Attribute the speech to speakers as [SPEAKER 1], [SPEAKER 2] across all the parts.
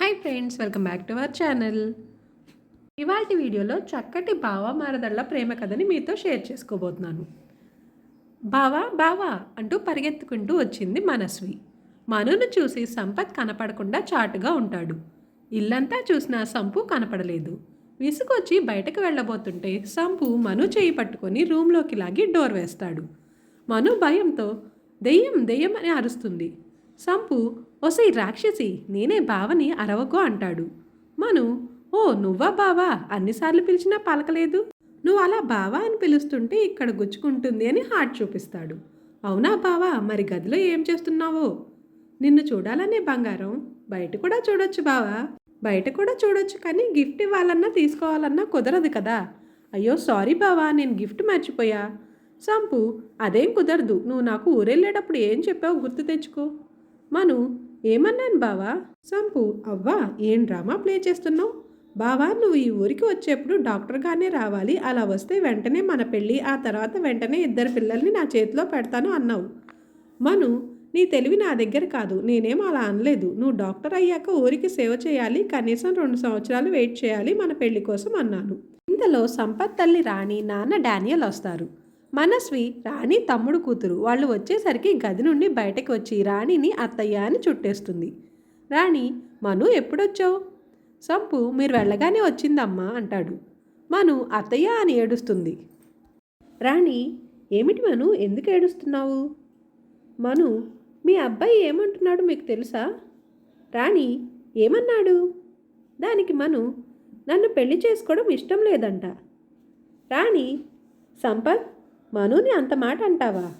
[SPEAKER 1] Hi friends welcome back to our channel. ఇవాటి వీడియోలో చక్కటి బావ మారదళ్ళ ప్రేమ కథని మీతో షేర్ చేసుకోబోతున్నాను. బావా బావా అంటూ పరిగెత్తుకుంటూ వచ్చింది మనస్వి. మనును చూసి సంపత్ కనపడకుండా చాటుగా ఉంటాడు. ఇల్లంతా చూసిన సంపు కనపడలేదు. విసుగొచ్చి బయటకు వెళ్ళబోతుంటే సంపు మను చేయి పట్టుకొని రూమ్లోకి లాగి డోర్ వేస్తాడు. మను భయంతో దెయ్యం దెయ్యం అని అరుస్తుంది. సంపు ఒసై రాక్షసి నేనే బావని అరవకు అంటాడు. మను ఓ నువ్వా బావా? అన్నిసార్లు పిలిచినా పలకలేదు. నువ్వు అలా బావా అని పిలుస్తుంటే ఇక్కడ గుచ్చుకుంటుంది అని హార్ట్ చూపిస్తాడు. అవునా బావా? మరి గదిలో ఏం చేస్తున్నావో? నిన్ను చూడాలనే బంగారం. బయట కూడా చూడొచ్చు బావా. బయట కూడా చూడొచ్చు కానీ గిఫ్ట్ ఇవ్వాలన్నా తీసుకోవాలన్నా కుదరదు కదా. అయ్యో సారీ బావా నేను గిఫ్ట్ మర్చిపోయా. సంపు అదేం కుదరదు. నువ్వు నాకు ఊరెళ్ళేటప్పుడు ఏం చెప్పావు గుర్తు తెచ్చుకో. మను ఏమన్నాను బావా? సంపు అవ్వా ఏం డ్రామా ప్లే చేస్తున్నావు? బావా నువ్వు ఈ ఊరికి వచ్చేప్పుడు డాక్టర్గానే రావాలి. అలా వస్తే వెంటనే మన పెళ్ళి ఆ తర్వాత వెంటనే ఇద్దరు పిల్లల్ని నా చేతిలో పెడతాను అన్నావు. మను నీ తెలివి నా దగ్గర కాదు. నేనేం అలా అనలేదు. నువ్వు డాక్టర్ అయ్యాక ఊరికి సేవ చేయాలి. కనీసం రెండు సంవత్సరాలు వెయిట్ చేయాలి. మన పెళ్ళి కోసం అన్నాను. ఇంతలో సంపత్ తల్లి రాణి నాన్న డానియల్ వస్తారు. మనస్వి రాణి తమ్ముడు కూతురు. వాళ్ళు వచ్చేసరికి గది నుండి బయటకు వచ్చి రాణిని అత్తయ్య అని చుట్టేస్తుంది. రాణి మను ఎప్పుడొచ్చావు? సంపు మీరు వెళ్ళగానే వచ్చిందమ్మా అంటాడు. మను అత్తయ్య అని ఏడుస్తుంది. రాణి ఏమిటి మను ఎందుకు ఏడుస్తున్నావు? మను మీ అబ్బాయి ఏమంటున్నాడు మీకు తెలుసా? రాణి ఏమన్నాడు? దానికి మను నన్ను పెళ్ళి చేసుకోవడం ఇష్టం లేదంట. రాణి సంపత్ మనుని అంత మాట అంటావా?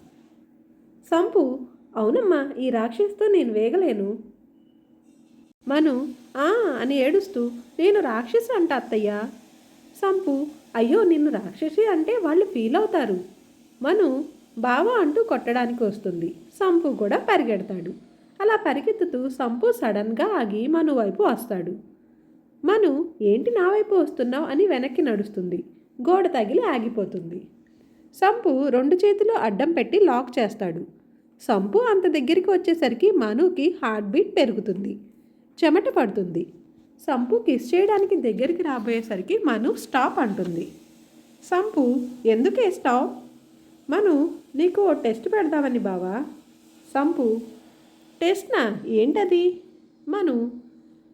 [SPEAKER 1] సంపు అవునమ్మా ఈ రాక్షసితో నేను వేగలేను. మను ఆ అని ఏడుస్తూ నేను రాక్షసి అంట అత్తయ్య. సంపు అయ్యో నిన్ను రాక్షసి అంటే వాళ్ళు ఫీల్ అవుతారు. మను బావా అంటూ కొట్టడానికి వస్తుంది. సంపు కూడా పరిగెడతాడు. అలా పరిగెత్తుతూ సంపు సడన్గా ఆగి మను వైపు వస్తాడు. మను ఏంటి నా వైపు వస్తున్నావు? అని వెనక్కి నడుస్తుంది. గోడ తగిలి ఆగిపోతుంది. సంపు రెండు చేతులు అడ్డం పెట్టి లాక్ చేస్తాడు. సంపు అంత దగ్గరికి వచ్చేసరికి మనుకి హార్ట్ బీట్ పెరుగుతుంది. చెమట పడుతుంది. సంపు కిస్ చేయడానికి దగ్గరికి రాబోయేసరికి మను స్టాప్ అంటుంది. సంపు ఎందుకే స్టాప్? మను నీకు ఓ టెస్ట్ పెడదామని బావా. సంపు టెస్ట్నా? ఏంటది? మను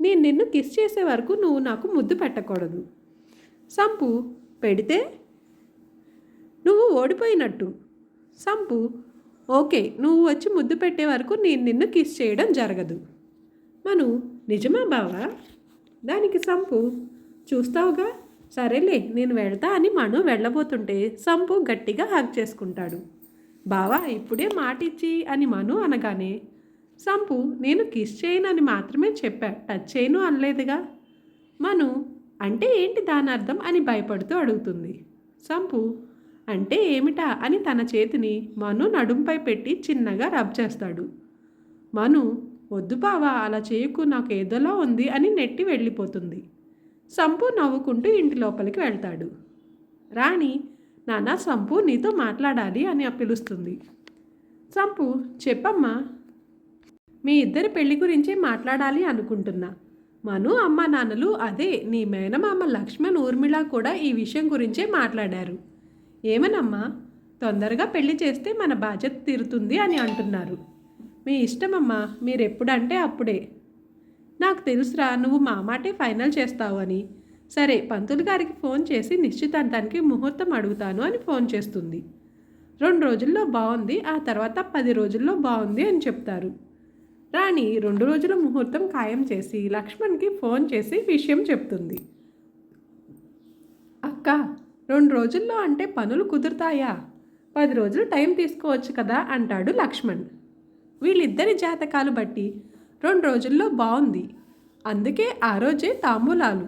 [SPEAKER 1] నేను నిన్ను కిస్ చేసే వరకు నువ్వు నాకు ముద్దు పెట్టకూడదు. సంపు పెడితే? నువ్వు ఓడిపోయినట్టు. సంపు ఓకే నువ్వు వచ్చి ముద్దు పెట్టే వరకు నేను నిన్ను కిస్ చేయడం జరగదు. మను నిజమా బావా? దానికి సంపు చూస్తావుగా? సరేలే నేను వెళ్తా అని మను వెళ్ళబోతుంటే సంపు గట్టిగా హగ్ చేసుకుంటాడు. బావా ఇప్పుడే మాట ఇచ్చి అని మను అనగానే సంపు నేను కిస్ అని మాత్రమే చెప్పా టచ్ చేయను అనలేదుగా? మను అంటే ఏంటి దాని అర్థం అని భయపడుతూ అడుగుతుంది. సంపు అంటే ఏమిటా అని తన చేతిని మను నడుంపై పెట్టి చిన్నగా రబ్ చేస్తాడు. మను వద్దు బావా అలా చేయకు నాకు ఏదోలా ఉంది అని నెట్టి వెళ్ళిపోతుంది. సంపు నవ్వుకుంటూ ఇంటి లోపలికి వెళ్తాడు. రాణి నాన్న సంపు నీతో మాట్లాడాలి అని పిలుస్తుంది. సంపు చెప్పమ్మా మీ ఇద్దరి పెళ్ళి గురించే మాట్లాడాలి అనుకుంటున్నా. మను అమ్మ నాన్నలు అదే నీ మేనమామ లక్ష్మణ్ ఊర్మిళ కూడా ఈ విషయం గురించే మాట్లాడారు. ఏమనమ్మా? తొందరగా పెళ్ళి చేస్తే మన బాధ్యత తీరుతుంది అని అంటున్నారు. మీ ఇష్టమమ్మా మీరు ఎప్పుడంటే అప్పుడే. నాకు తెలుసురా నువ్వు మా మాటే ఫైనల్ చేస్తావు అని. సరే పంతులు గారికి ఫోన్ చేసి నిశ్చితార్థానికి ముహూర్తం అడుగుతాను అని ఫోన్ చేస్తుంది. రెండు రోజుల్లో బాగుంది ఆ తర్వాత పది రోజుల్లో బాగుంది అని చెప్తారు. రాణి రెండు రోజుల ముహూర్తం ఖాయం చేసి లక్ష్మణ్కి ఫోన్ చేసి విషయం చెప్తుంది. అక్క రెండు రోజుల్లో అంటే పనులు కుదురుతాయా? పది రోజులు టైం తీసుకోవచ్చు కదా అంటాడు లక్ష్మణ్. వీళ్ళిద్దరి జాతకాలు బట్టి రెండు రోజుల్లో బాగుంది అందుకే ఆ రోజే తాంబూలాలు.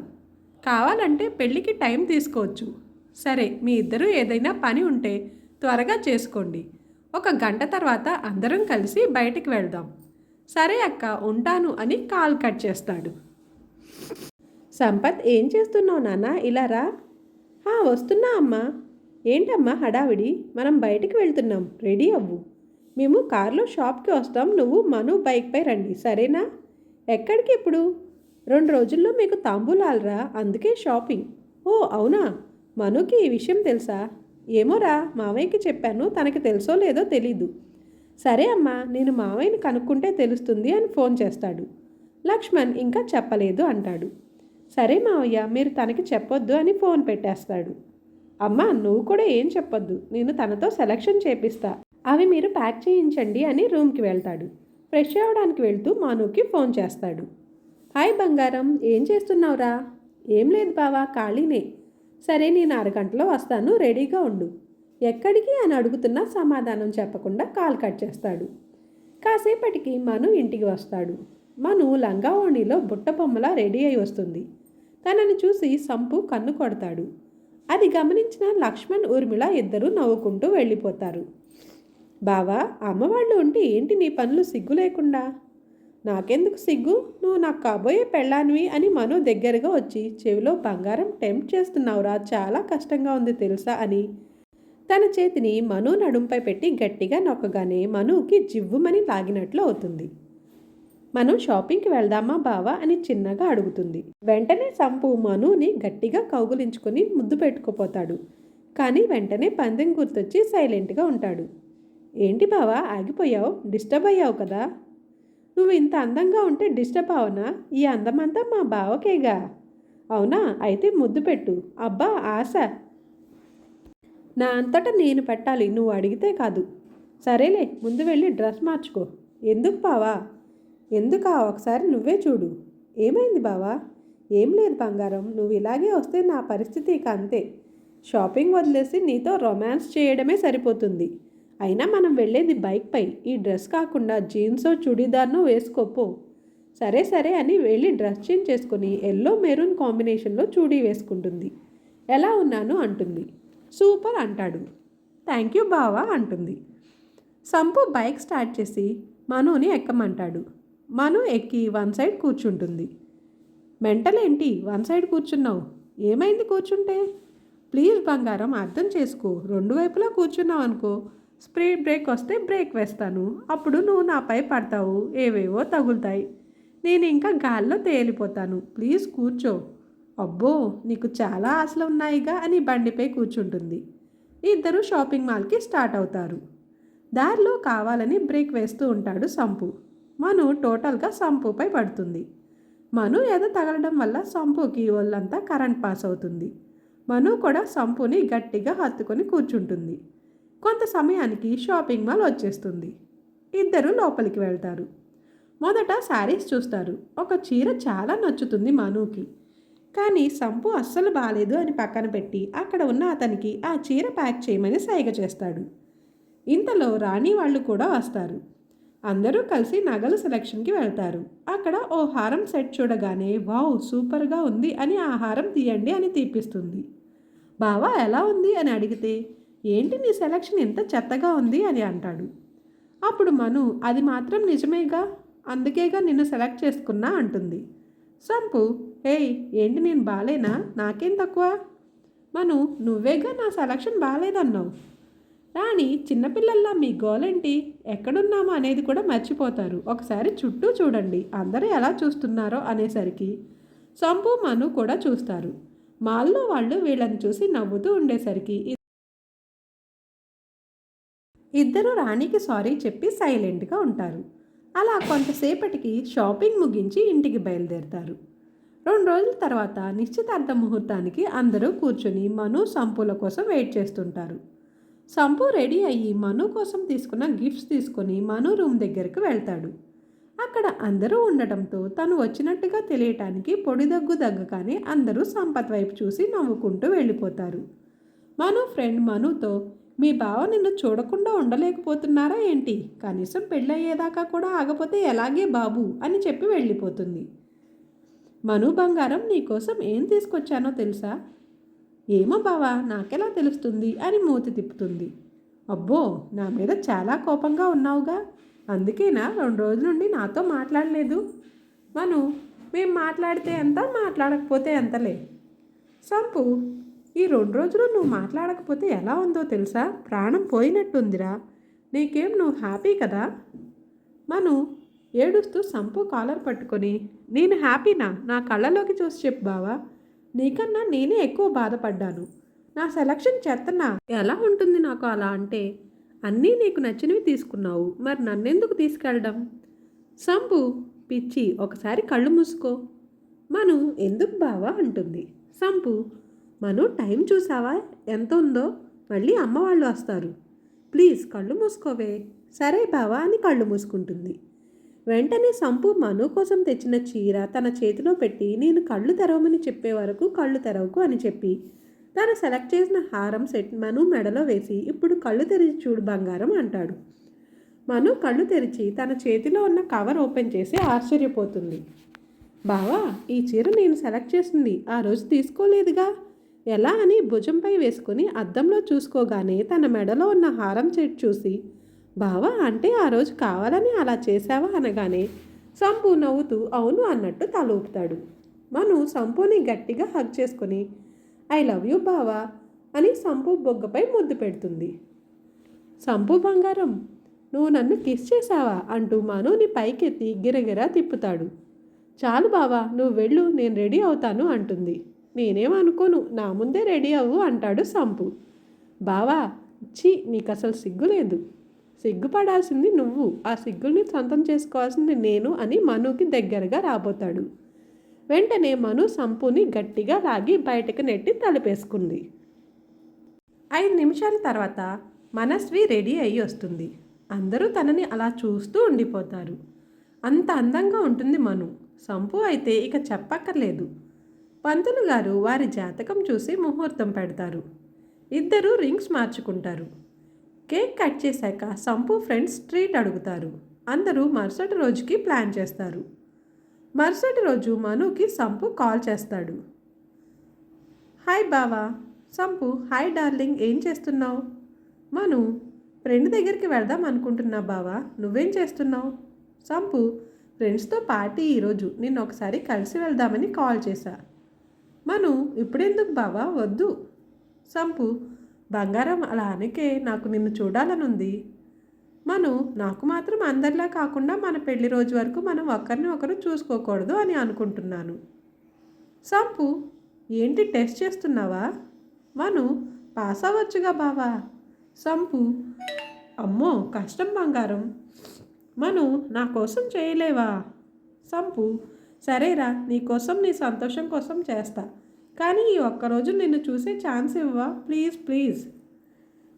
[SPEAKER 1] కావాలంటే పెళ్ళికి టైం తీసుకోవచ్చు. సరే మీ ఇద్దరు ఏదైనా పని ఉంటే త్వరగా చేసుకోండి. ఒక గంట తర్వాత అందరం కలిసి బయటికి వెళ్దాం. సరే అక్క ఉంటాను అని కాల్ కట్ చేస్తాడు. సంపత్ ఏం చేస్తున్నావు నాన్న? ఇలా రా. వస్తున్నా అమ్మా. ఏంటమ్మా హడావిడి? మనం బయటికి వెళ్తున్నాం. రెడీ అవ్వు. మేము కారులో షాప్కి వస్తాం. నువ్వు మను బైక్పై రండి. సరేనా? ఎక్కడికి ఇప్పుడు? రెండు రోజుల్లో మీకు తాంబూలాలరా. అందుకే షాపింగ్. ఓ అవునా? మనుకి ఈ విషయం తెలుసా? ఏమోరా మావయ్యకి చెప్పాను. తనకి తెలుసో లేదో తెలీదు. సరే అమ్మా నేను మావయ్యని కనుక్కుంటే తెలుస్తుంది అని ఫోన్ చేస్తాడు. లక్ష్మణ్ ఇంకా చెప్పలేదు అంటాడు. సరే మావయ్య మీరు తనకి చెప్పొద్దు అని ఫోన్ పెట్టేస్తాడు. అమ్మా నువ్వు కూడా ఏం చెప్పొద్దు. నేను తనతో సెలక్షన్ చేపిస్తా. అవి మీరు ప్యాక్ చేయించండి అని రూమ్కి వెళ్తాడు. ఫ్రెష్ అవ్వడానికి వెళ్తూ మానుకి ఫోన్ చేస్తాడు. హాయ్ బంగారం ఏం చేస్తున్నావురా? ఏం లేదు బావా ఖాళీనే. సరే నేను అరగంటలో వస్తాను రెడీగా ఉండు. ఎక్కడికి అని అడుగుతున్నా సమాధానం చెప్పకుండా కాల్ కట్ చేస్తాడు. కాసేపటికి మను ఇంటికి వస్తాడు. మను లంగావోణిలో బుట్ట బొమ్మలా రెడీ అయి వస్తుంది. తనని చూసి సంపు కన్ను కొడతాడు. అది గమనించిన లక్ష్మణ్ ఊర్మిళ ఇద్దరూ నవ్వుకుంటూ వెళ్ళిపోతారు. బావా అమ్మవాళ్ళు ఉంటే ఏంటి నీ పనులు సిగ్గు లేకుండా? నాకెందుకు సిగ్గు? నువ్వు నాకు కాబోయే పెళ్ళానివి అని మనో దగ్గరగా వచ్చి చెవిలో బంగారం టెంప్ట్ చేస్తున్నావురా చాలా కష్టంగా ఉంది తెలుసా అని. తన చేతిని మను నడుంపై పెట్టి గట్టిగా నొక్కగానే మనుకి జివ్వుమని లాగినట్లు అవుతుంది. మనం షాపింగ్కి వెళ్దామా బావా అని చిన్నగా అడుగుతుంది. వెంటనే సంపు మనుని గట్టిగా కౌగులించుకొని ముద్దు పెట్టుకుపోతాడు. కానీ వెంటనే పందెం గుర్తొచ్చి సైలెంట్గా ఉంటాడు. ఏంటి బావా ఆగిపోయావు? డిస్టర్బ్ అయ్యావు కదా? నువ్వు ఇంత అందంగా ఉంటే డిస్టర్బ్ అవనా? ఈ అందమంతా మా బావకేగా? అవునా? అయితే ముద్దు పెట్టు. అబ్బా ఆశ. నా అంతటా నేను పెట్టాలి నువ్వు అడిగితే కాదు. సరేలే ముందు వెళ్ళి డ్రెస్ మార్చుకో. ఎందుకు బావా? ఎందుకా? ఒకసారి నువ్వే చూడు. ఏమైంది బావా? ఏం లేదు బంగారం. నువ్వు ఇలాగే వస్తే నా పరిస్థితి ఇక అంతే. షాపింగ్ వదిలేసి నీతో రొమాన్స్ చేయడమే సరిపోతుంది. అయినా మనం వెళ్ళేది బైక్పై ఈ డ్రెస్ కాకుండా జీన్సో చుడీదార్నో వేసుకోపో సరే సరే అని వెళ్ళి డ్రెస్ చేంజ్ చేసుకొని ఎల్లో మెరూన్ కాంబినేషన్లో చూడీ వేసుకుంటుంది. ఎలా ఉన్నాను? అంటుంది. సూపర్ అంటాడు. థ్యాంక్ యూ బావా అంటుంది. సంపు బైక్ స్టార్ట్ చేసి మనోని ఎక్కమంటాడు. మను ఎక్కి వన్ సైడ్ కూర్చుంటుంది. మెంటలేంటి వన్ సైడ్ కూర్చున్నావు. ఏమైంది కూర్చుంటే? ప్లీజ్ బంగారం అర్థం చేసుకో. రెండు వైపులా కూర్చున్నావు అనుకో. స్ప్రీడ్ బ్రేక్ వస్తే బ్రేక్ వేస్తాను. అప్పుడు నువ్వు నాపై పడతావు. ఏవేవో తగులుతాయి. నేను ఇంకా గాల్లో తేలిపోతాను. ప్లీజ్ కూర్చో. అబ్బో నీకు చాలా ఆశలు ఉన్నాయిగా అని బండిపై కూర్చుంటుంది. ఇద్దరు షాపింగ్ మాల్కి స్టార్ట్ అవుతారు. దారిలో కావాలని బ్రేక్ వేస్తూ ఉంటాడు సంపు. మను టోటల్గా సంపుపై పడుతుంది. మను ఏదో తగలడం వల్ల సంపుకి ఒళ్ళంతా కరెంట్ పాస్ అవుతుంది. మను కూడా సంపుని గట్టిగా హత్తుకొని కూర్చుంటుంది. కొంత సమయానికి షాపింగ్ మాల్ వచ్చేస్తుంది. ఇద్దరు లోపలికి వెళ్తారు. మొదట శారీస్ చూస్తారు. ఒక చీర చాలా నచ్చుతుంది మనుకి. కానీ సంపు అస్సలు బాగాలేదు అని పక్కన పెట్టి అక్కడ ఉన్న అతనికి ఆ చీర ప్యాక్ చేయమని సైగ చేస్తాడు. ఇంతలో రాణి వాళ్ళు కూడా వస్తారు. అందరూ కలిసి నగల సెలక్షన్కి వెళ్తారు. అక్కడ ఓ హారం సెట్ చూడగానే వావ్ సూపర్గా ఉంది అని ఆ హారం తీయండి అని తీపిస్తుంది. బావా ఎలా ఉంది? అని అడిగితే ఏంటి నీ సెలక్షన్ ఎంత చెత్తగా ఉంది? అని అంటాడు. అప్పుడు మను అది మాత్రం నిజమేగా? అందుకేగా నిన్ను సెలెక్ట్ చేసుకున్నా అంటుంది. సంపు ఏయ్ ఏంటి నేను బాలేనా? నాకేం తక్కువ? మను నువ్వేగా నా సెలక్షన్ బాగాలేదన్నావు రాణి చిన్నపిల్లల్లా మీ గోలేంటి? ఎక్కడున్నామో అనేది కూడా మర్చిపోతారు. ఒకసారి చుట్టూ చూడండి. అందరూ ఎలా చూస్తున్నారో అనేసరికి సంపు మను కూడా చూస్తారు. మాల్లో వాళ్ళు వీళ్ళని చూసి నవ్వుతూ ఉండేసరికి ఇద్దరు రాణికి సారీ చెప్పి సైలెంట్గా ఉంటారు. అలా కొంతసేపటికి షాపింగ్ ముగించి ఇంటికి బయలుదేరుతారు. రెండు రోజుల తర్వాత నిశ్చితార్థ ముహూర్తానికి అందరూ కూర్చొని మను సంపుల కోసం వెయిట్ చేస్తుంటారు. సంపు రెడీ అయ్యి మను కోసం తీసుకున్న గిఫ్ట్స్ తీసుకొని మను రూమ్ దగ్గరకు వెళ్తాడు. అక్కడ అందరూ ఉండటంతో తను వచ్చినట్టుగా తెలియటానికి పొడి దగ్గు దగ్గగానే అందరూ సంపత్ వైపు చూసి నవ్వుకుంటూ వెళ్ళిపోతారు. మను ఫ్రెండ్ మనుతో మీ బావ నిన్ను చూడకుండా ఉండలేకపోతున్నారా ఏంటి? కనీసం పెళ్ళయ్యేదాకా కూడా ఆగపోతే ఎలాగే బాబు అని చెప్పి వెళ్ళిపోతుంది. మను బంగారం నీకోసం ఏం తీసుకొచ్చానో తెలుసా? ఏమో బావా నాకెలా తెలుస్తుంది? అని మూతి తిప్పుతుంది. అబ్బో నా మీద చాలా కోపంగా ఉన్నావుగా. అందుకేనా రెండు రోజుల నుండి నాతో మాట్లాడలేదు? మను మేము మాట్లాడితే ఎంత మాట్లాడకపోతే ఎంతలే సంపు ఈ రెండు రోజులు నువ్వు మాట్లాడకపోతే ఎలా ఉందో తెలుసా? ప్రాణం పోయినట్టుందిరా. నీకేం నువ్వు హ్యాపీ కదా? మను ఏడుస్తూ సంపు కాలర్ పట్టుకొని నేను హ్యాపీనా? నా కళ్ళలోకి చూసి చెప్పు బావా. నీకన్నా నేనే ఎక్కువ బాధపడ్డాను. నా సెలక్షన్ చెత్తనా ఎలా ఉంటుంది నాకు అలా అంటే అన్నీ నీకు నచ్చినవి తీసుకున్నావు మరి నన్నెందుకు తీసుకెళ్ళడం? సంపు పిచ్చి ఒకసారి కళ్ళు మూసుకో. మను ఎందుకు బావా? అంటుంది. సంపు మను టైం చూసావా? ఎంత ఉందో? మళ్ళీ అమ్మ వాళ్ళు వస్తారు. ప్లీజ్ కళ్ళు మూసుకోవే. సరే బావా అని కళ్ళు మూసుకుంటుంది. వెంటనే సంపు మను కోసం తెచ్చిన చీర తన చేతిలో పెట్టి నేను కళ్ళు తెరవమని చెప్పే వరకు కళ్ళు తెరవకు అని చెప్పి తను సెలెక్ట్ చేసిన హారం సెట్ మను మెడలో వేసి ఇప్పుడు కళ్ళు తెరిచి చూడు బంగారం అంటాడు. మను కళ్ళు తెరిచి తన చేతిలో ఉన్న కవర్ ఓపెన్ చేసి ఆశ్చర్యపోతుంది. బావా ఈ చీర నేను సెలెక్ట్ చేసింది ఆ రోజు తీసుకోలేదుగా? ఎలా? అని భుజంపై వేసుకుని అద్దంలో చూసుకోగానే తన మెడలో ఉన్న హారం సెట్ చూసి బావా అంటే ఆ రోజు కావాలని అలా చేశావా అనగానే సంపు నవ్వుతూ అవును అన్నట్టు తల ఊపుతాడు. మను సంపుని గట్టిగా హగ్ చేసుకొని ఐ లవ్ యూ బావా అని సంపు బొగ్గపై ముద్దు పెడుతుంది. సంపు బంగారం నువ్వు నన్ను కిస్ చేసావా అంటూ మనుని పైకెత్తి గిరగిరా తిప్పుతాడు. చాలు బావా నువ్వు వెళ్ళు నేను రెడీ అవుతాను అంటుంది. నేనేమనుకోను నా ముందే రెడీ అవ్వు అంటాడు సంపు. బావా ఛీ నీకు అసలు సిగ్గు లేదు. సిగ్గుపడాల్సింది నువ్వు. ఆ సిగ్గుల్ని సొంతం చేసుకోవాల్సింది నేను అని మనుకి దగ్గరగా రాబోతాడు. వెంటనే మను సంపుని గట్టిగా లాగి బయటకు నెట్టి తలపేసుకుంది. ఐదు నిమిషాల తర్వాత మనస్వి రెడీ అయ్యి వస్తుంది. అందరూ తనని అలా చూస్తూ ఉండిపోతారు. అంత అందంగా ఉంటుంది మను. సంపు అయితే ఇక చెప్పక్కర్లేదు. పంతులు గారు వారి జాతకం చూసి ముహూర్తం పెడతారు. ఇద్దరూ రింగ్స్ మార్చుకుంటారు. కేక్ కట్ చేశాక సంపు ఫ్రెండ్స్ ట్రీట్ అడుగుతారు. అందరూ మరుసటి రోజుకి ప్లాన్ చేస్తారు. మరుసటి రోజు మనుకి సంపు కాల్ చేస్తాడు. హాయ్ బావా. సంపు హాయ్ డార్లింగ్ ఏం చేస్తున్నావు? మను ఫ్రెండ్ దగ్గరికి వెళ్దాం అనుకుంటున్నా బావా. నువ్వేం చేస్తున్నావు? సంపు ఫ్రెండ్స్తో పార్టీ ఈరోజు నేను ఒకసారి కలిసి వెళ్దామని కాల్ చేశా. మను ఇప్పుడెందుకు బావా? వద్దు. సంపు బంగారం అలా అనకే నాకు నిన్ను చూడాలనుంది. మను నాకు మాత్రం అందరిలా కాకుండా మన పెళ్ళి రోజు వరకు మనం ఒకరిని ఒకరు చూసుకోకూడదు అని అనుకుంటున్నాను. సంపు ఏంటి టెస్ట్ చేస్తున్నావా? మను పాస్ అవ్వచ్చుగా బావా. సంపు అమ్మో కష్టం బంగారం. మను నా కోసం చేయలేవా? సంపు సరేరా నీ కోసం నీ సంతోషం కోసం చేస్తా. కానీ ఈ ఒక్కరోజు నిన్ను చూసే ఛాన్స్ ఇవ్వవా? Please please.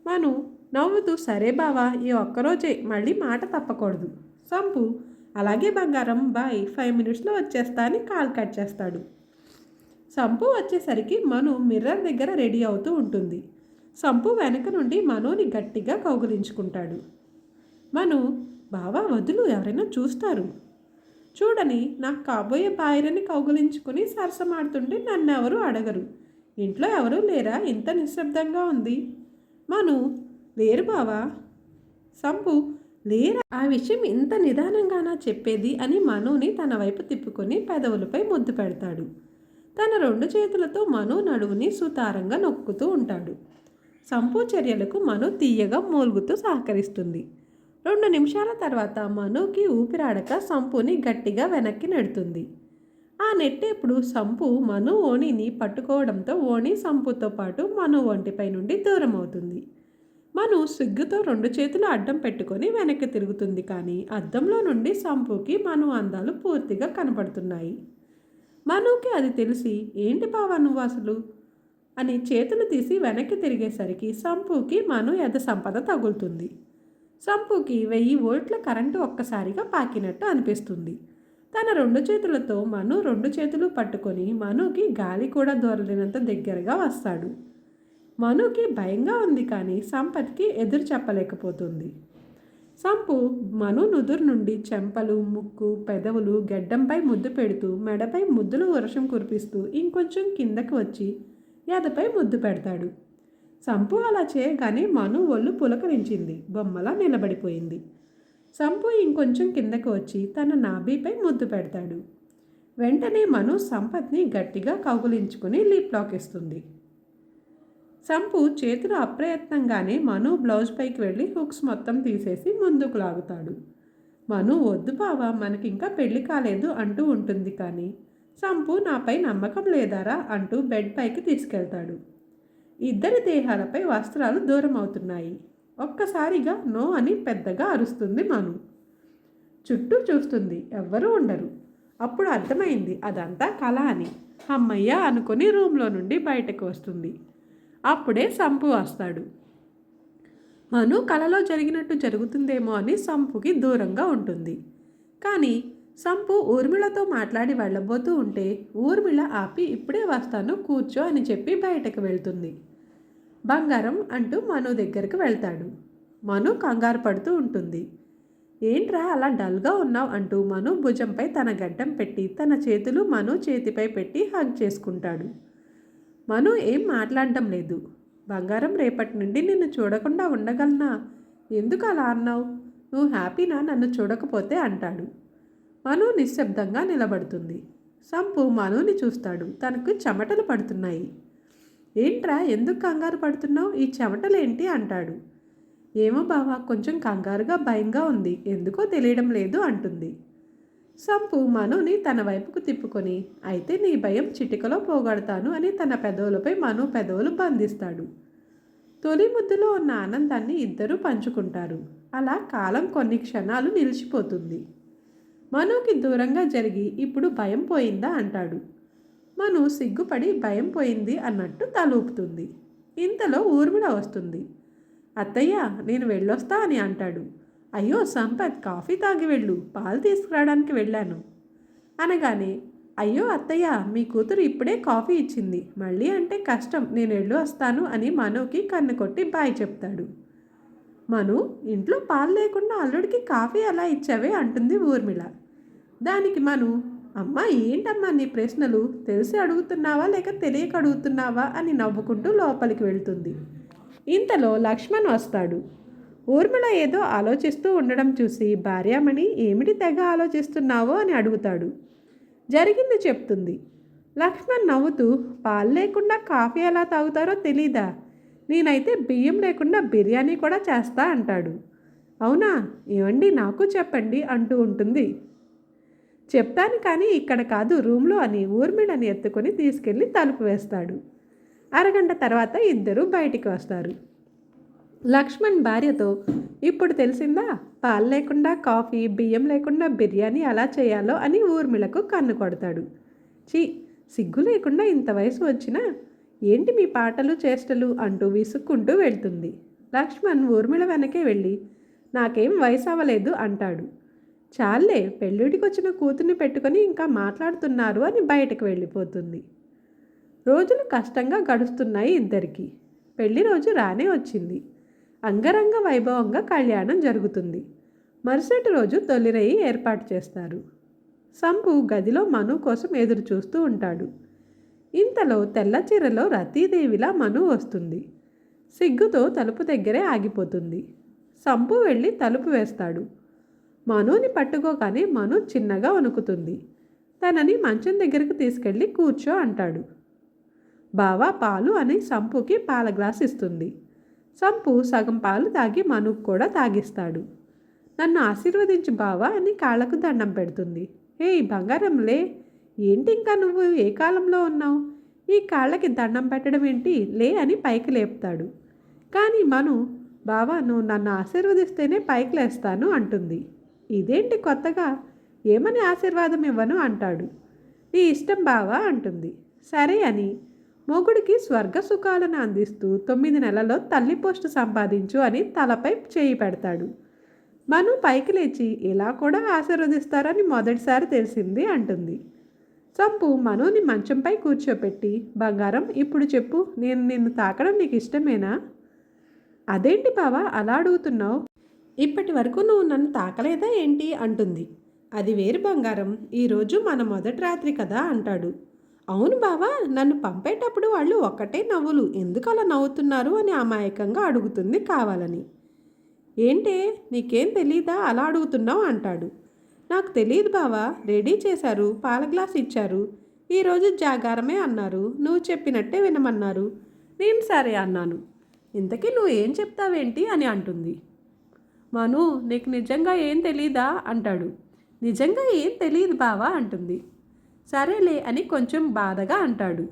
[SPEAKER 1] మను నవ్వుతూ సరే బావా ఈ ఒక్కరోజే మళ్ళీ మాట తప్పకూడదు. సంపు అలాగే బంగారం బాయ్ ఫైవ్ మినిట్స్లో వచ్చేస్తా అని కాల్ కట్ చేస్తాడు. సంపు వచ్చేసరికి మను మిర్రర్ దగ్గర రెడీ అవుతూ ఉంటుంది. సంపు వెనక నుండి మనోని గట్టిగా కౌగులించుకుంటాడు. మను బావా వదులు ఎవరైనా చూస్తారు. చూడని నాకు కాబోయే భార్యని కౌగులించుకుని సరసమాడుతుంటే నన్ను ఎవరు అడగరు. ఇంట్లో ఎవరూ లేరా? ఇంత నిశ్శబ్దంగా ఉంది. మను లేరు బావా. సంపు లేరా? ఆ విషయం ఇంత నిదానంగానా చెప్పేది అని మనుని తన వైపు తిప్పుకొని పెదవులపై ముద్దు పెడతాడు. తన రెండు చేతులతో మను నడువుని సుతారంగా నొక్కుతూ ఉంటాడు. సంపు చర్యలకు మను తీయగా మూలుగుతూ సహకరిస్తుంది. రెండు నిమిషాల తర్వాత మనుకి ఊపిరాడక సంపుని గట్టిగా వెనక్కి నెడుతుంది. ఆ నెట్టేప్పుడు సంపు మను ఓణిని పట్టుకోవడంతో ఓణి సంపుతో పాటు మను ఒంటిపై నుండి దూరం అవుతుంది మను సిగ్గుతో రెండు చేతులు అడ్డం పెట్టుకొని వెనక్కి తిరుగుతుంది కానీ అద్దంలో నుండి సంపుకి మను అందాలు పూర్తిగా కనపడుతున్నాయి. మనుకి అది తెలిసి ఏంటి బావా నువ్వు అసలు? అని చేతులు తీసి వెనక్కి తిరిగేసరికి సంపుకి మను ఎద సంపద తగులుతుంది. సంపుకి వెయ్యి వోల్ట్ల కరెంటు ఒక్కసారిగా పాకినట్టు అనిపిస్తుంది. తన రెండు చేతులతో మను రెండు చేతులు పట్టుకొని మనుకి గాలి కూడా దొరలినంత దగ్గరగా వస్తాడు. మనుకి భయంగా ఉంది కానీ సంపత్కి ఎదురు చెప్పలేకపోతుంది. సంపు మను నుదురు నుండి చెంపలు ముక్కు పెదవులు గెడ్డంపై ముద్దు పెడుతూ మెడపై ముద్దులు వర్షం కురిపిస్తూ ఇంకొంచెం కిందకి వచ్చి ఎదపై ముద్దు పెడతాడు. సంపు అలా చేయగానే మను ఒళ్ళు పులకరించింది. బొమ్మలా నిలబడిపోయింది. సంపు ఇంకొంచెం కిందకు వచ్చి తన నాభీపై ముద్దు పెడతాడు. వెంటనే మను సంపత్ని గట్టిగా కౌగులించుకుని లీప్ లాక్ ఇస్తుంది సంపు చేతులు అప్రయత్నంగానే మను బ్లౌజ్ పైకి వెళ్ళి హుక్స్ మొత్తం తీసేసి ముందుకు లాగుతాడు. మను వద్దు బావా మనకింకా పెళ్ళి కాలేదు అంటూ ఉంటుంది కానీ సంపు నాపై నమ్మకం లేదారా అంటూ బెడ్ పైకి తీసుకెళ్తాడు. ఇద్దరి దేహాలపై వస్త్రాలు దూరం అవుతున్నాయి ఒక్కసారిగా నో అని పెద్దగా అరుస్తుంది మను. చుట్టూ చూస్తుంది ఎవ్వరూ ఉండరు. అప్పుడు అర్థమైంది అదంతా కళ అని. అమ్మయ్య అనుకుని రూమ్లో నుండి బయటకు వస్తుంది. అప్పుడే సంపు వస్తాడు. మను కలలో జరిగినట్టు జరుగుతుందేమో అని సంపుకి దూరంగా ఉంటుంది. కానీ సంపు ఊర్మిళతో మాట్లాడి వెళ్ళబోతూ ఉంటే ఊర్మిళ ఆపి ఇప్పుడే వస్తాను కూర్చో అని చెప్పి బయటకు వెళ్తుంది. బంగారం అంటూ మను దగ్గరికి వెళ్తాడు. మను కంగారు పడుతూ ఉంటుంది. ఏంట్రా అలా డల్గా ఉన్నావు? అంటూ మను భుజంపై తన గడ్డం పెట్టి తన చేతులు మను చేతిపై పెట్టి హగ్ చేసుకుంటాడు. మను ఏం మాట్లాడడం లేదు. బంగారం రేపటి నుండి నిన్ను చూడకుండా ఉండగలనా? ఎందుకు అలా అన్నావు? నువ్వు హ్యాపీనా? నన్ను చూడకపోతే? అంటాడు. మను నిశ్శబ్దంగా నిలబడుతుంది. సంపు మనుని చూస్తాడు. తనకు చెమటలు పడుతున్నాయి. ఏంట్రా ఎందుకు కంగారు పడుతున్నావు? ఈ చెమటలేంటి? అంటాడు. ఏమో బావా కొంచెం కంగారుగా భయంగా ఉంది. ఎందుకో తెలియడం లేదు అంటుంది. సంపు మనుని తన వైపుకు తిప్పుకొని అయితే నీ భయం చిటికలో పోగొడతాను అని తన పెదవులపై మను పెదవులు బంధిస్తాడు. తొలి ముద్దులో ఉన్న ఆనందాన్ని ఇద్దరూ పంచుకుంటారు. అలా కాలం కొన్ని క్షణాలు నిలిచిపోతుంది. మనుకి దూరంగా జరిగి ఇప్పుడు భయం పోయిందా? అంటాడు. మను సిగ్గుపడి భయం పోయింది అన్నట్టు తలూపుతుంది. ఇంతలో ఊర్మిళ వస్తుంది. అత్తయ్య నేను వెళ్ళొస్తా అని అంటాడు. అయ్యో సంపత్ కాఫీ తాగి వెళ్ళు. పాలు తీసుకురావడానికి వెళ్ళాను. అనగానే అయ్యో అత్తయ్య మీ కూతురు ఇప్పుడే కాఫీ ఇచ్చింది. మళ్ళీ అంటే కష్టం. నేను వెళ్ళు వస్తాను అని మనుకి కన్ను కొట్టి బాయ్ చెప్తాడు. మను ఇంట్లో పాలు లేకుండా అల్లుడికి కాఫీ ఎలా ఇచ్చావే అంటుంది ఊర్మిళ. దానికి మను అమ్మా ఏంటమ్మా నీ ప్రశ్నలు? తెలిసి అడుగుతున్నావా లేక తెలియక అడుగుతున్నావా అని నవ్వుకుంటూ లోపలికి వెళ్తుంది. ఇంతలో లక్ష్మణ్ వస్తాడు. ఊర్మిళ ఏదో ఆలోచిస్తూ ఉండడం చూసి భార్యామణి ఏమిటి తెగ ఆలోచిస్తున్నావో? అని అడుగుతాడు. జరిగింది చెప్తుంది. లక్ష్మణ్ నవ్వుతూ పాలు లేకుండా కాఫీ ఎలా తాగుతారో తెలీదా? నేనైతే బియ్యం లేకుండా బిర్యానీ కూడా చేస్తా అంటాడు. అవునా? ఏమండి నాకు చెప్పండి అంటూ ఉంటుంది. చెప్తాను కానీ ఇక్కడ కాదు రూమ్లో అని ఊర్మిళని ఎత్తుకొని తీసుకెళ్ళి తలుపు వేస్తాడు. అరగంట తర్వాత ఇద్దరు బయటికి వస్తారు. లక్ష్మణ్ భార్యతో ఇప్పుడు తెలిసిందా? పాలు లేకుండా కాఫీ బియ్యం లేకుండా బిర్యానీ ఎలా చేయాలో? అని ఊర్మిళకు కన్ను కొడతాడు. చీ సిగ్గు లేకుండా ఇంత వయసు వచ్చినా ఏంటి మీ పాటలు చేష్టలు? అంటూ విసుక్కుంటూ వెళ్తుంది. లక్ష్మణ్ ఊర్మిళ వెనకే వెళ్ళి నాకేం వయసు అవ్వలేదు అంటాడు. చాలే పెళ్ళిడికి వచ్చిన కూతుర్ని పెట్టుకొని ఇంకా మాట్లాడుతున్నారు అని బయటకు వెళ్ళిపోతుంది. రోజులు కష్టంగా గడుస్తున్నాయి ఇద్దరికి. పెళ్ళి రోజు రానే వచ్చింది. అంగరంగ వైభవంగా కళ్యాణం జరుగుతుంది. మరుసటి రోజు తొలిరయి ఏర్పాటు చేస్తారు. సంపు గదిలో మను కోసం ఎదురు చూస్తూ ఉంటాడు. ఇంతలో తెల్ల చీరలో రతీదేవిలా మను వస్తుంది. సిగ్గుతో తలుపు దగ్గరే ఆగిపోతుంది. సంపు వెళ్ళి తలుపు వేస్తాడు. మనుని పట్టుకోగానే మను చిన్నగా వణుకుతుంది. తనని మంచం దగ్గరకు తీసుకెళ్ళి కూర్చో అంటాడు. బావా పాలు అని సంపుకి పాల గ్లాస్ ఇస్తుంది. సంపు సగం పాలు తాగి మనుకు కూడా తాగిస్తాడు. నన్ను ఆశీర్వదించు బావా అని కాళ్ళకు దండం పెడుతుంది. ఏ బంగారంలే ఏంటి ఇంకా నువ్వు ఏ కాలంలో ఉన్నావు? ఈ కాళ్ళకి దండం పెట్టడం ఏంటి? లే అని పైకి లేపుతాడు. కానీ మను బావా నువ్వు నన్ను ఆశీర్వదిస్తేనే పైకి లేస్తాను అంటుంది. ఇదేంటి కొత్తగా? ఏమని ఆశీర్వాదం ఇవ్వను అంటాడు. నీ ఇష్టం బావా అంటుంది. సరే అని. మొగుడికి స్వర్గ సుఖాలను అందిస్తూ తొమ్మిది నెలల్లో తల్లి పోస్టు సంపాదించు అని తలపై చేయి పెడతాడు. మను పైకి లేచి ఇలా కూడా ఆశీర్వదిస్తారని మొదటిసారి తెలిసింది అంటుంది. సంపు మనుని మంచంపై కూర్చోపెట్టి బంగారం ఇప్పుడు చెప్పు నేను నిన్ను తాకడం నీకు ఇష్టమేనా? అదేంటి బావా అలా అడుగుతున్నావు? ఇప్పటి వరకు నువ్వు నన్ను తాకలేదా ఏంటి? అంటుంది. అది వేరు బంగారం. ఈరోజు మన మొదటి రాత్రి కదా అంటాడు. అవును బావా నన్ను పంపేటప్పుడు వాళ్ళు ఒక్కటే నవ్వులు. ఎందుకు అలా నవ్వుతున్నారు అని అమాయకంగా అడుగుతుంది కావాలని. ఏంటే నీకేం తెలీదా? అలా అడుగుతున్నావు అంటాడు. నాకు తెలియదు బావా రెడీ చేశారు పాల గ్లాస్ ఇచ్చారు. ఈరోజు జాగారమే అన్నారు. నువ్వు చెప్పినట్టే వినమన్నారు. నేను సరే అన్నాను. ఇంతకీ నువ్వు ఏం చెప్తావేంటి? అని అంటుంది. మను నీకు నిజంగా ఏం తెలీదా? అంటాడు. నిజంగా ఏం తెలియదు బావా అంటుంది. సరేలే అని కొంచెం బాధగా అంటాడు.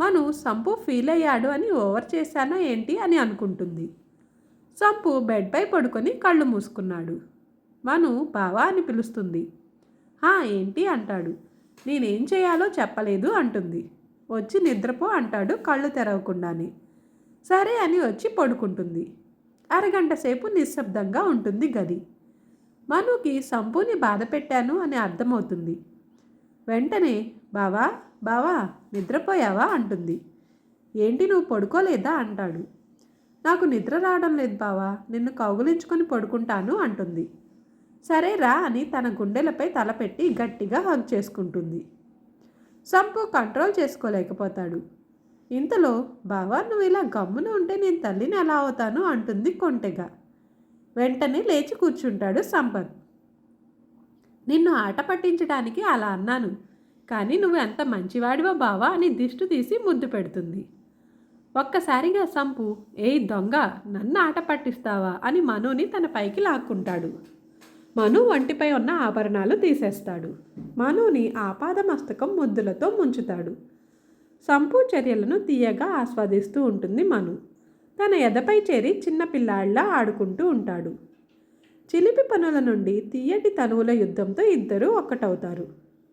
[SPEAKER 1] మను సంపు ఫీల్ అయ్యాడు అని ఓవర్ చేశానా ఏంటి అని అనుకుంటుంది. సంపు బెడ్పై పడుకొని కళ్ళు మూసుకున్నాడు. మను బావా అని పిలుస్తుంది. హా ఏంటి? అంటాడు. నేనేం చేయాలో చెప్పలేదు అంటుంది. వచ్చి నిద్రపో అంటాడు కళ్ళు తెరవకుండానే. సరే అని వచ్చి పడుకుంటుంది. అరగంట సేపు నిశ్శబ్దంగా ఉంటుంది గది. మనుకి సంపుని బాధ పెట్టాను అని అర్థమవుతుంది. వెంటనే బావా బావా నిద్రపోయావా? అంటుంది. ఏంటి నువ్వు పడుకోలేదా? అంటాడు. నాకు నిద్ర రావడం లేదు బావా నిన్ను కౌగులించుకొని పడుకుంటాను అంటుంది. సరే రా అని తన గుండెలపై తలపెట్టి గట్టిగా హగ్ చేసుకుంటుంది. సంపు కంట్రోల్ చేసుకోలేకపోతాడు. ఇంతలో బావా నువ్వు ఇలా గమ్మున ఉంటే నేను తల్లిని ఎలా అవుతాను? అంటుంది కొంటెగా. వెంటనే లేచి కూర్చుంటాడు సంపత్. నిన్ను ఆట పట్టించడానికి అలా అన్నాను కానీ నువ్వు ఎంత మంచివాడివో బావా అని దిష్టి తీసి ముద్దు పెడుతుంది. ఒక్కసారిగా సంపు ఏ దొంగ నన్ను ఆట పట్టిస్తావా? అని మనుని తన పైకి లాక్కుంటాడు. మను వంటిపై ఉన్న ఆభరణాలు తీసేస్తాడు. మనుని ఆపాదమస్తకం ముద్దులతో ముంచుతాడు. సంపు చర్యలను తీయగా ఆస్వాదిస్తూ ఉంటుంది మను. తన ఎదపై చేరి చిన్న పిల్లాళ్ళ ఆడుకుంటూ ఉంటాడు. చిలిపి పనుల నుండి తీయటి తనువుల యుద్ధంతో ఇద్దరూ ఒక్కటవుతారు.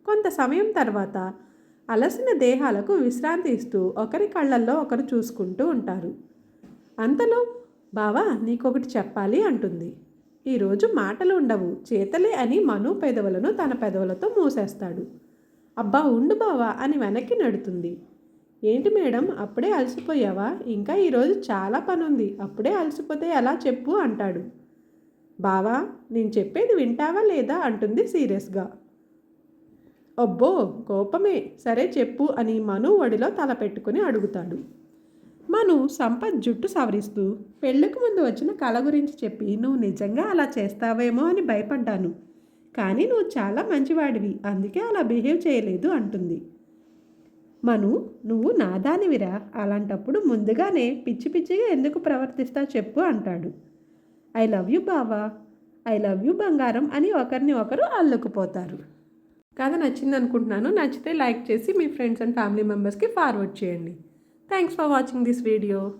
[SPEAKER 1] కొంత సమయం తర్వాత అలసిన దేహాలకు విశ్రాంతి ఇస్తూ ఒకరి కళ్ళల్లో ఒకరు చూసుకుంటూ ఉంటారు. అంతలో బావా నీకొకటి చెప్పాలి అంటుంది. ఈరోజు మాటలు ఉండవు చేతలే అని మను పెదవులను తన పెదవులతో మూసేస్తాడు. అబ్బా ఉండు బావా అని వెనక్కి నడుతుంది. ఏంటి మేడం అప్పుడే అలసిపోయావా? ఇంకా ఈరోజు చాలా పనుంది. అప్పుడే అలసిపోతే ఎలా చెప్పు అంటాడు. బావా నేను చెప్పేది వింటావా లేదా? అంటుంది సీరియస్గా. అబ్బో కోపమే. సరే చెప్పు అని మను ఒడిలో తల పెట్టుకుని అడుగుతాడు. మను సంపత్ జుట్టు సవరిస్తూ పెళ్ళికి ముందు వచ్చిన కళ గురించి చెప్పి నువ్వు నిజంగా అలా చేస్తావేమో అని భయపడ్డాను. కానీ నువ్వు చాలా మంచివాడివి. అందుకే అలా బిహేవ్ చేయలేదు అంటుంది. మను నువ్వు నాదానివిరా. అలాంటప్పుడు ముందుగానే పిచ్చి పిచ్చిగా ఎందుకు ప్రవర్తిస్తా చెప్పు అంటాడు. ఐ లవ్ యూ బావా. ఐ లవ్ యు బంగారం అని ఒకరిని ఒకరు అల్లుకుపోతారు. కథ నచ్చింది అనుకుంటున్నాను నచ్చితే లైక్ చేసి మీ ఫ్రెండ్స్ అండ్ ఫ్యామిలీ మెంబర్స్కి ఫార్వర్డ్ చేయండి. Thanks for watching this video.